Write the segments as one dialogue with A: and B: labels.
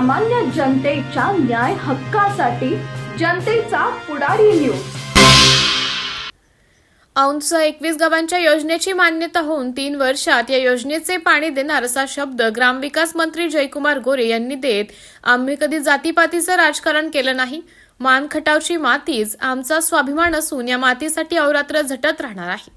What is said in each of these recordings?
A: सामान्य जनतेच्या न्याय हक्कासाठी जनतेचा पुढारी न्यूज
B: औंधसह एकवीस गावांच्या योजनेची मान्यता होऊन तीन वर्षात या योजनेचे पाणी देणार असा शब्द ग्रामविकास मंत्री जयकुमार गोरे यांनी देत आम्ही कधी जातीपातीचं राजकारण केलं नाही. मान खटावची मातीच आमचा स्वाभिमान असून या मातीसाठी अवरात्र झटत राहणार आहे.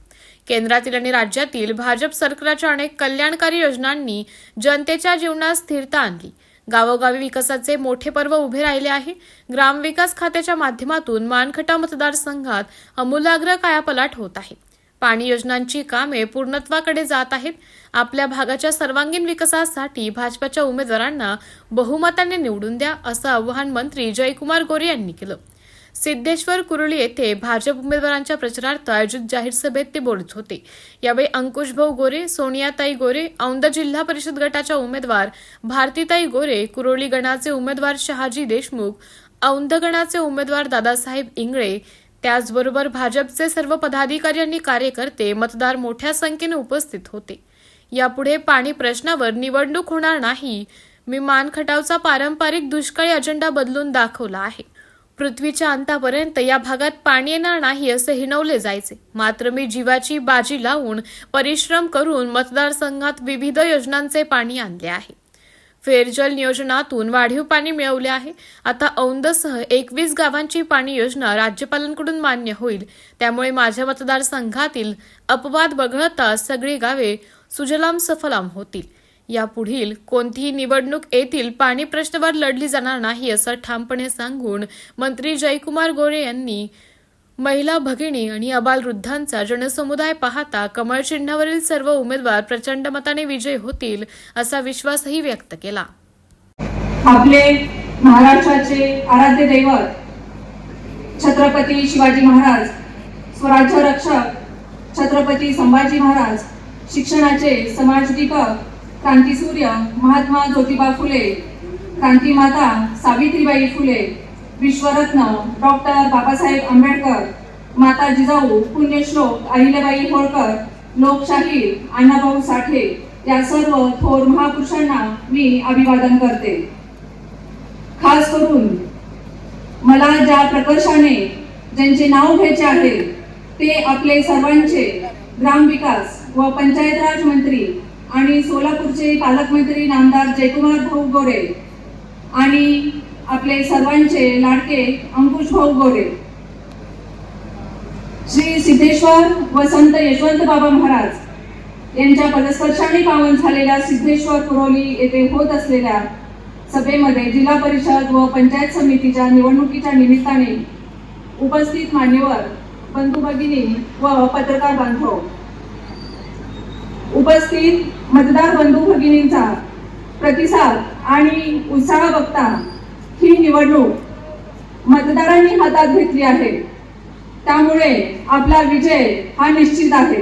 B: केंद्रातील आणि राज्यातील भाजप सरकारच्या अनेक कल्याणकारी योजनांनी जनतेच्या जीवनात स्थिरता आणली. गावोगावी विकासाचे मोठे पर्व उभे राहिले आहे. ग्रामविकास खात्याच्या माध्यमातून मानखटा मतदारसंघात अमूलाग्र कायापलाट होत आहे. पाणी योजनांची कामे पूर्णत्वाकडे जात आहेत. आपल्या भागाच्या सर्वांगीण विकासासाठी भाजपच्या उमेदवारांना बहुमताने निवडून द्या असं आवाहन मंत्री जयकुमार गोरे यांनी केलं. सिद्धेश्वर कुरुळी येथे भाजप उमेदवारांच्या प्रचारार्थ आयोजित जाहीर सभेत ते बोलत होते. यावेळी अंकुशभाऊ गोरे सोनियाताई गोरे औंध जिल्हा परिषद गटाच्या उमेदवार भारतीताई गोरे कुरोळी गणाचे उमेदवार शहाजी देशमुख औंध गणाचे उमेदवार दादासाहेब इंगळे त्याचबरोबर भाजपचे सर्व पदाधिकारी आणि कार्यकर्ते मतदार मोठ्या संख्येने उपस्थित होते. यापुढे पाणी प्रश्नावर निवडणूक होणार नाही. मी मानखटावचा पारंपरिक दुष्काळी अजेंडा बदलून दाखवला आहे. पृथ्वीच्या अंतापर्यंत या भागात पाणी येणार नाही असे हिणवले जायचे. मात्र मी जीवाची बाजी लावून परिश्रम करून मतदारसंघात विविध योजनांचे पाणी आणले आहे. फेरजल नियोजनातून वाढीव पाणी मिळवले आहे. आता औंदसह एकवीस गावांची पाणी योजना राज्यपालांकडून मान्य होईल. त्यामुळे माझ्या मतदारसंघातील अपवाद वगळता सगळी गावे सुजलाम सफलाम होतील. यापुढील कोणतीही निवडणूक येथील पाणी प्रश्नावर लढली जाणार नाही असं ठामपणे सांगून मंत्री जयकुमार गोरे यांनी महिला भगिनी आणि अबालवृद्धांचा जनसमुदाय पाहता कमळ चिन्हावरील सर्व उमेदवार प्रचंड मताने विजय होतील असा विश्वासही व्यक्त केला.
C: आपले महाराष्ट्राचे आराध्य दैवत छत्रपती शिवाजी महाराज स्वराज्य रक्षक छत्रपती संभाजी महाराज शिक्षणाचे समाजदीपक क्रांतीसूर्य महात्मा ज्योतिबा फुले क्रांतीमाता सावित्रीबाई फुले विश्वरत्न डॉक्टर बाबासाहेब आंबेडकर माता जिजाऊ पुण्यश्लोक अहिल्याबाई होळकर लोकशाही अण्णाभाऊ साठे या सर्व थोर महापुरुषांना मी अभिवादन करते. खास करून मला ज्या प्रकर्षाने ज्यांचे नाव घ्यायचे आहे ते आपले सर्वांचे ग्रामविकास व पंचायत राज मंत्री आणि सोलापूरचे पालकमंत्री नामदार जयकुमार भाऊ गोरे आणि आपले सर्वांचे लाडके अंकुश भाऊ गोरे. श्री सिद्धेश्वर व संत यशवंत बाबा महाराज यांच्या पदस्पर्शाने पावन झालेल्या सिद्धेश्वर कुरोली येथे होत असलेल्या सभेमध्ये जिल्हा परिषद व पंचायत समितीच्या निवडणुकीच्या निमित्ताने उपस्थित मान्यवर बंधू भगिनी व पत्रकार बांधव उपस्थित मतदार बंधू भगिनींचा प्रतिसाद आणि उत्साह बघता ही निवडणूक मतदारांनी हातात घेतली आहे. त्यामुळे आपला विजय हा निश्चित आहे.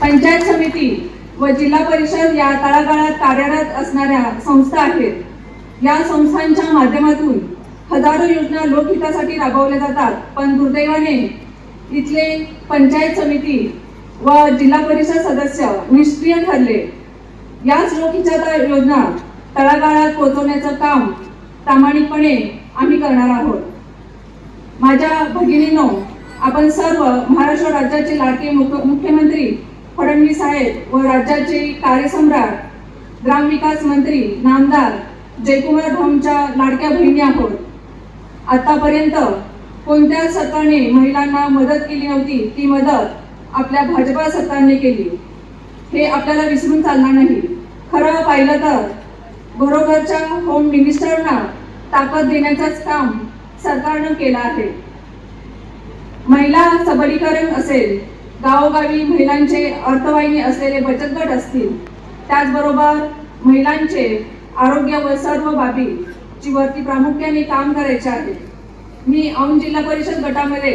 C: पंचायत समिती व जिल्हा परिषद या तळागाळात कार्यरत असणाऱ्या संस्था आहेत. या संस्थांच्या माध्यमातून हजारो योजना लोकहितासाठी राबवल्या जातात. पण दुर्दैवाने इथले पंचायत समिती व जिल्हा परिषद सदस्य निष्क्रिय ठरले. याच रोखीच्या योजना तळागाळात पोहोचवण्याचं काम प्रामाणिकपणे आम्ही करणार आहोत. माझ्या भगिनीनो आपण सर्व महाराष्ट्र राज्याचे लाडके मुख- मुख्यमंत्री फडणवीस साहेब व राज्याचे कार्यसम्राट ग्रामविकास मंत्री नामदार जयकुमार भाऊंच्या लाडक्या बहिणी आहोत. आतापर्यंत कोणत्या सत्ताने महिलांना मदत केली नव्हती ती मदत आपल्या भाजपा सरकारने केली. हे आपल्याला विसरून चालणार नाही. खरं पाहिलं तर बरोबरच्या होम मिनिस्टरना ताकद देण्याचंच काम सरकारनं केलं आहे. महिला सबलीकरण असेल गावोगावी महिलांचे अर्थवाहिनी असलेले बचत गट असतील त्याचबरोबर महिलांचे आरोग्य व सर्व बाबी वरती प्रामुख्याने काम करायचे आहे. मी औंध जिल्हा परिषद गटामध्ये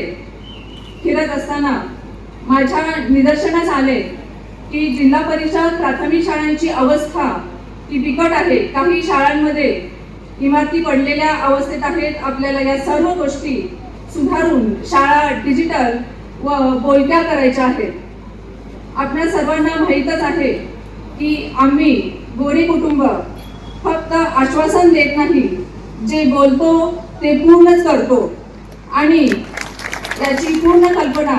C: फिरत असताना माझ्या निदर्शनास आले की जिल्हा परिषद प्राथमिक शाळांची अवस्था ही बिकट आहे. काही शाळांमध्ये इमारती पडलेल्या अवस्थेत आहेत. आपल्याला या सर्व गोष्टी सुधारून शाळा डिजिटल व बोलक्या करायच्या आहेत. आपल्या सर्वांना माहीतच आहे की आम्ही गोरी कुटुंब फक्त आश्वासन देत नाही. जे बोलतो ते पूर्णच करतो. आणि याची पूर्ण कल्पना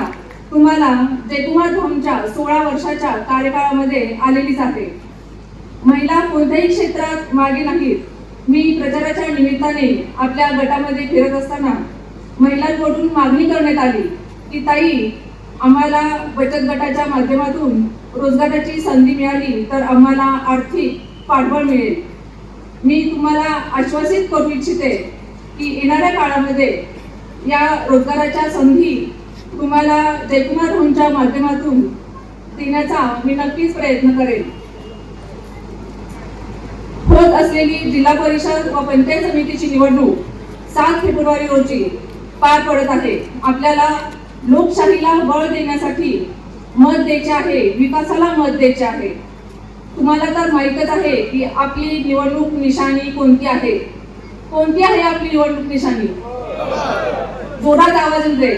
C: तुम्हाला जयकुमार भाऊंच्या सोळा वर्षाच्या कार्यकाळामध्ये आलेलीच आहे महिला कोणत्याही क्षेत्रात मागे नाहीत. मी प्रचाराच्या निमित्ताने आपल्या गटामध्ये फिरत असताना महिलांकडून मागणी करण्यात आली की ताई आम्हाला बचत गटाच्या माध्यमातून रोजगाराची संधी मिळाली तर आम्हाला आर्थिक पाठबळ मिळेल. मी तुम्हाला आश्वासित करू इच्छिते की येणाऱ्या काळामध्ये या रोजगाराच्या संधी तुम्हाला जयकुमार भाऊंच्या माध्यमातून देण्याचा मी नक्कीच प्रयत्न करेन. होत असलेली जिल्हा परिषद व पंचायत समितीची निवडणूक सात फेब्रुवारी रोजी पार पडत आहे. आपल्याला लोकशाहीला बळ देण्यासाठी मत द्यायचे आहे विकासाला मत द्यायचे आहे. तुम्हाला तर माहीतच आहे की आपली निवडणूक निशाणी कोणती आहे? कोणती आहे आपली निवडणूक निशाणी जोरात आवाज येते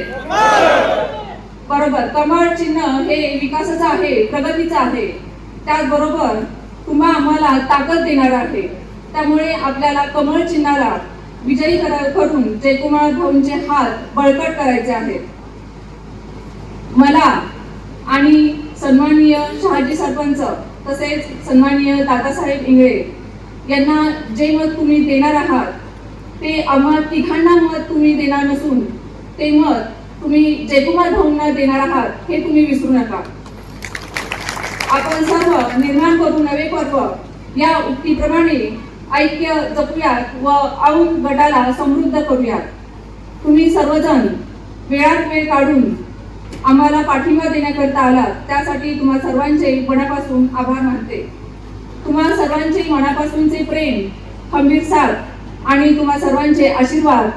C: बरोबर. कमळ चिन्ह हे विकासाचं आहे प्रगतीचं आहे. त्याचबरोबर तुम्हा आम्हाला ताकद देणार आहे. त्यामुळे आपल्याला कमळ चिन्हाला विजयी करून जयकुमार भाऊंचे हात बळकट करायचे आहेत. मला आणि सन्माननीय शहाजी सरपंच तसेच सन्माननीय दादासाहेब इंगळे यांना जे मत तुम्ही देणार आहात ते आम्हा तिघांना मत तुम्ही देणार नसून ते मत तुम्ही जयकुमार भाऊंना देणार आहात हे तुम्ही विसरू नका. आपण सर्व निर्माण करू नवे पर्व. या उक्तीप्रमाणे ऐक्य जपूयात व औंध गटाला समृद्ध करूयात. तुम्ही सर्वजण वेळात वेळ काढून आम्हाला पाठिंबा देण्याकरता आलात त्यासाठी तुम्हा सर्वांचे मनापासून आभार मानते. तुम्हा सर्वांचे मनापासूनचे प्रेम खंबीर साथ आणि तुम्हा सर्वांचे आशीर्वाद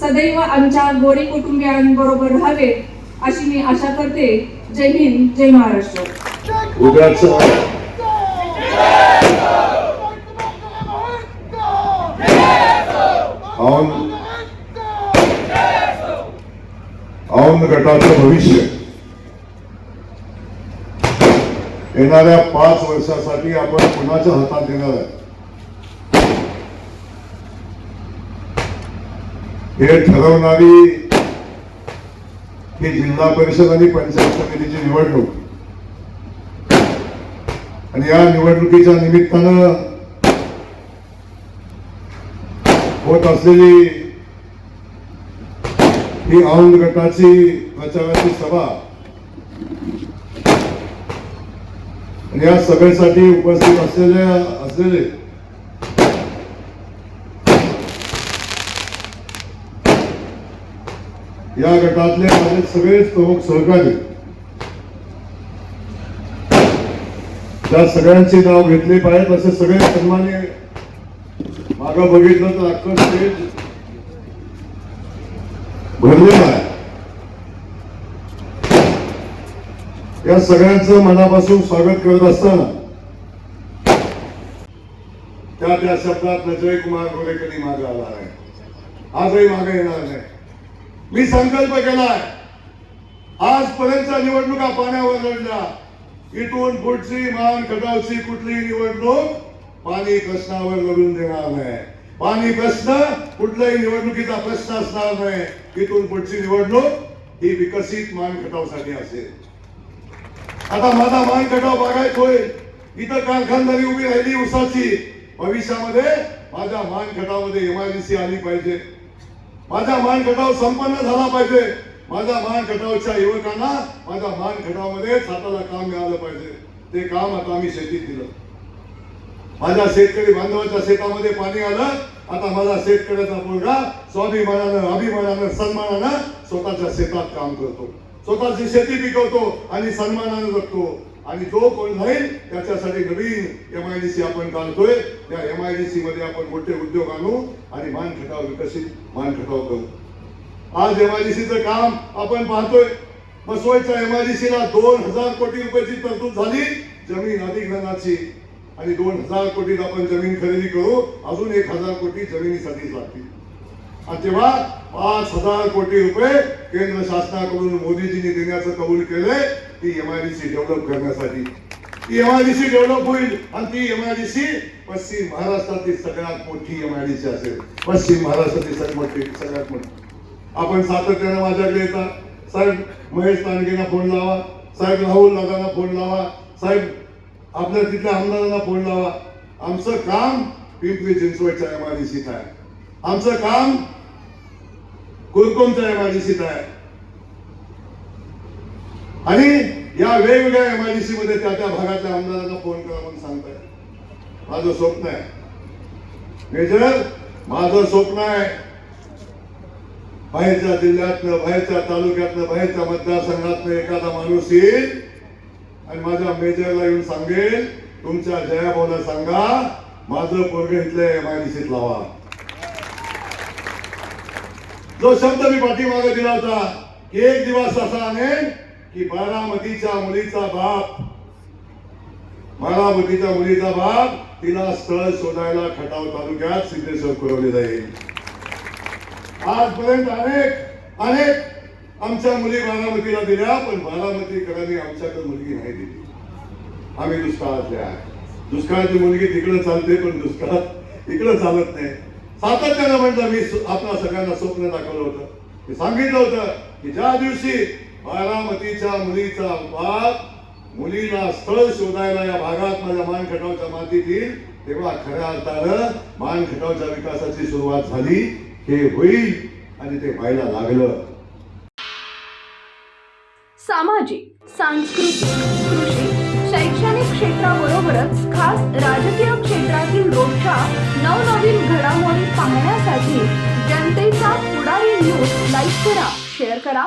C: सदैव आमच्या गोरे कुटुंबियांबरोबर राहावेत अशी मी आशा करते. जय हिंद जय महाराष्ट्र.
D: गटाचं भविष्य. येणाऱ्या पाच वर्षासाठी आपण कुणाच्या हातात देणार आहे? हे ठरवणारी ही जिल्हा परिषद आणि पंचायत समितीची निवडणूक. आणि या निवडणुकीच्या निमित्तानं होत असलेली ही औंध गटाची प्रचाराची सभा आणि या सभेसाठी उपस्थित असलेल्या असलेले या गटातले माझे सगळेच प्रमुख सहकारी. त्या सगळ्यांची नाव घेतली पाहिजेत असे सगळे सन्मान्य मागं बघितलं तर अख्खं स्टेज भरलेलं आहे. या सगळ्यांचं मनापासून स्वागत करत असताना त्या त्या शब्दात अजय कुमार गोरेकरी मागे आला आहे. आजही मागे येणार नाही. मी संकल्प केलाय. आजपर्यंतच्या निवडणुका पाण्यावर लढल्या. इथून पुढची मान खटावची कुठलीही निवडणूक पाणी प्रश्नावर लढून देणार नाही. पाणी प्रश्न कुठल्याही निवडणुकीचा प्रश्न असणार नाही. इथून पुढची निवडणूक ही विकसित मान खटावसाठी असेल. आता माझा मान खटाव बागायत होईल. इथं कारखानदारी उभी राहिली उसाची भविष्यामध्ये माझ्या मान खटावमध्ये एमआयडीसी आली पाहिजे. माझा मान खटाव संपन्न झाला पाहिजे. माझ्या मान खटावच्या युवकांना माझ्या मान खटावमध्ये हाताला काम मिळालं पाहिजे. ते काम आता आम्ही शेतीत दिलं. माझ्या शेतकरी बांधवाच्या शेतामध्ये पाणी आलं. आता माझा शेतकऱ्याचा मुलगा स्वाभिमानानं अभिमानानं सन्मानानं स्वतःच्या शेतात काम करतो. स्वतःची शेती पिकवतो आणि सन्मानानं जगतो. आणि जो कोण राहील त्याच्यासाठी नवीन एम आय डी सी आपण काढतोय. त्या एम आय डी सी मध्ये आपण मोठे उद्योग आणू आणि मान खटाव विकसित मान खटाव करू. आज एम आय डी सीचं काम आपण पाहतोय. बसवायच्या एम आय डी सीला दोन हजार कोटी रुपयाची तरतूद झाली जमीन अधिग्रहणाची आणि दोन हजार कोटीत आपण जमीन खरेदी करू अजून एक हजार कोटी जमिनीसाठी लागतील. आणि तेव्हा पाच हजार कोटी रुपये केंद्र शासनाकडून मोदीजींनी देण्याचं कबूल केलंय. ती M I D C develop करण्यासाठी. ती एमआयडीसी डेव्हलप होईल आणि ती एमआयडीसी पश्चिम महाराष्ट्रातील सगळ्यात मोठी एमआयडीसी असेल. पश्चिम महाराष्ट्रातील सगळ्यात मोठी सगळ्यात मोठी. आपण सातत्याने माझ्याकडे येतात साहेब महेश तांडगेंना फोन लावा. साहेब राहुल दादांना फोन लावा. साहेब आपल्या तिथल्या आमदारांना फोन लावा. आमचं काम पिंपरी चिंचवडच्या एमआयडीसीत आहे आमचं काम कुरकोमच्या एमआयडीसीत आहे. आणि या वेगवेगळ्या एमआयडीसी मध्ये त्या त्या भागातल्या आमदारांना फोन करा म्हणून सांगताय. माझं स्वप्न आहे. मेजर माझं स्वप्न आहे. बाहेरच्या जिल्ह्यातनं बाहेरच्या तालुक्यातनं बाहेरच्या मतदारसंघातनं एखादा माणूस येईल आणि माझ्या मेजरला येऊन सांगेल तुमच्या जयाभाऊला सांगा माझं पोरग इथल्या एमआयडीसीत लावा. जो शब्द मी पाठीमागे दिला होता एक दिवस असा आणेल की बारामतीच्या मुलीचा बाप बारामतीच्या मुलीचा बाप तिला स्थळ शोधायला खटाव तालुक्यात सिद्धेश्वर पुरवले जाईल. आजपर्यंत अनेक अनेक आमच्या मुली बारामतीला दिल्या पण बारामतीकरांनी आमच्याकडे मुलगी नाही दिली. आम्ही दुष्काळातले आहे. दुष्काळाची मुलगी तिकडे चालते पण दुष्काळात इकडे चालत नाही. सातत्यानं म्हटलं मी आपल्या सगळ्यांना स्वप्न दाखवलं होतं. मी सांगितलं होतं की ज्या दिवशी बारामतीच्या मुलीचा बाप मुलीला स्थळ शोधायला या भागात माझ्या मानखटावच्या मातीत येईल तेव्हा खऱ्या अर्थानं मानखटावच्या विकासाची सुरुवात झाली. हे होईल आणि ते व्हायला लागलं.
A: सामाजिक सांस्कृतिक कृषी शैक्षणिक क्षेत्राबरोबरच खास राजकीय क्षेत्रातील रोजच्या नवनवीन घडामोडी पाहण्यासाठी जनतेचा पुढारी न्यूज लाईक करा शेअर करा